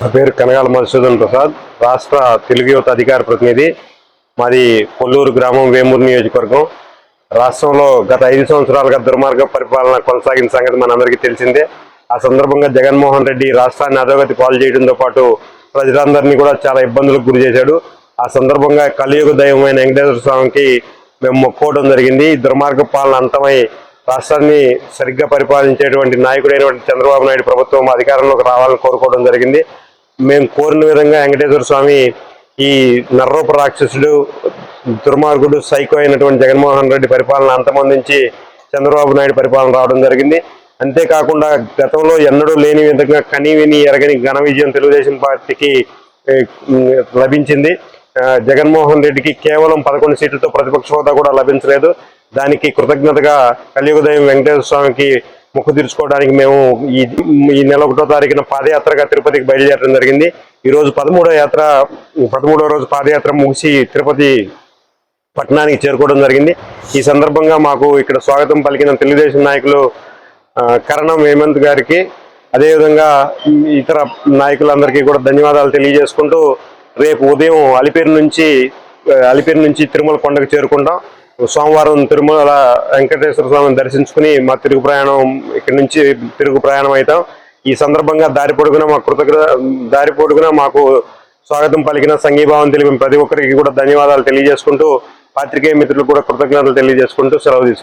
నా పేరు కనగాల మధుసూదన్ ప్రసాద్ రాష్ట్ర తెలుగు యువత అధికార ప్రతినిధి. మాది కొల్లూరు గ్రామం వేమూరు నియోజకవర్గం. రాష్ట్రంలో గత ఐదు సంవత్సరాలుగా దుర్మార్గ పరిపాలన కొనసాగిన సంగతి మనందరికీ తెలిసిందే. ఆ సందర్భంగా జగన్మోహన్ రెడ్డి రాష్ట్రాన్ని అధోగతి పాలు చేయడంతో పాటు ప్రజలందరినీ కూడా చాలా ఇబ్బందులకు గురి చేశాడు. ఆ సందర్భంగా కలియుగ దైవమైన వెంకటేశ్వర స్వామికి మేము మొక్కోవడం జరిగింది. ఈ దుర్మార్గ పాలన అంతమై రాష్ట్రాన్ని సరిగ్గా పరిపాలించేటువంటి నాయకుడైనటువంటి చంద్రబాబు నాయుడు ప్రభుత్వం అధికారంలోకి రావాలని కోరుకోవడం జరిగింది. మేము కోరిన విధంగా వెంకటేశ్వర స్వామి ఈ నర్రూప రాక్షసుడు దుర్మార్గుడు సైకో అయినటువంటి జగన్మోహన్ రెడ్డి పరిపాలన అంతమందించి చంద్రబాబు నాయుడు పరిపాలన రావడం జరిగింది. అంతేకాకుండా గతంలో ఎన్నడూ లేని విధంగా కని విని ఎరగని ఘన విజయం తెలుగుదేశం పార్టీకి లభించింది. జగన్మోహన్ రెడ్డికి కేవలం పదకొండు సీట్లతో ప్రతిపక్ష హోదా కూడా లభించలేదు. దానికి కృతజ్ఞతగా కలియుగదయం వెంకటేశ్వర స్వామికి ముక్కు తీర్చుకోవడానికి మేము ఈ ఈ నెల ఒకటో తారీఖున పాదయాత్రగా తిరుపతికి బయలుదేరడం జరిగింది. ఈరోజు పదమూడో యాత్ర పదమూడో రోజు పాదయాత్ర ముగిసి తిరుపతి పట్టణానికి చేరుకోవడం జరిగింది. ఈ సందర్భంగా మాకు ఇక్కడ స్వాగతం పలికిన తెలుగుదేశం నాయకులు కరణం హేమంత్ గారికి అదేవిధంగా ఇతర నాయకులందరికీ కూడా ధన్యవాదాలు తెలియజేసుకుంటూ రేపు ఉదయం అలిపేరు నుంచి అలిపేరు నుంచి తిరుమల కొండకు చేరుకుంటాం. సోమవారం తిరుమల వెంకటేశ్వర స్వామిని దర్శించుకుని మా తిరుగు ప్రయాణం ఇక్కడి నుంచి తిరుగు ప్రయాణం అవుతాం ఈ సందర్భంగా దారి పొడుగున మా కృతజ్ఞ దారి పొడుగున మాకు స్వాగతం పలికిన సంఘీభావం తెలిపిన ప్రతి ఒక్కరికి కూడా ధన్యవాదాలు తెలియజేసుకుంటూ పాత్రికేయ మిత్రులకు కూడా కృతజ్ఞతలు తెలియజేసుకుంటూ సెలవు తీసుకుంటాం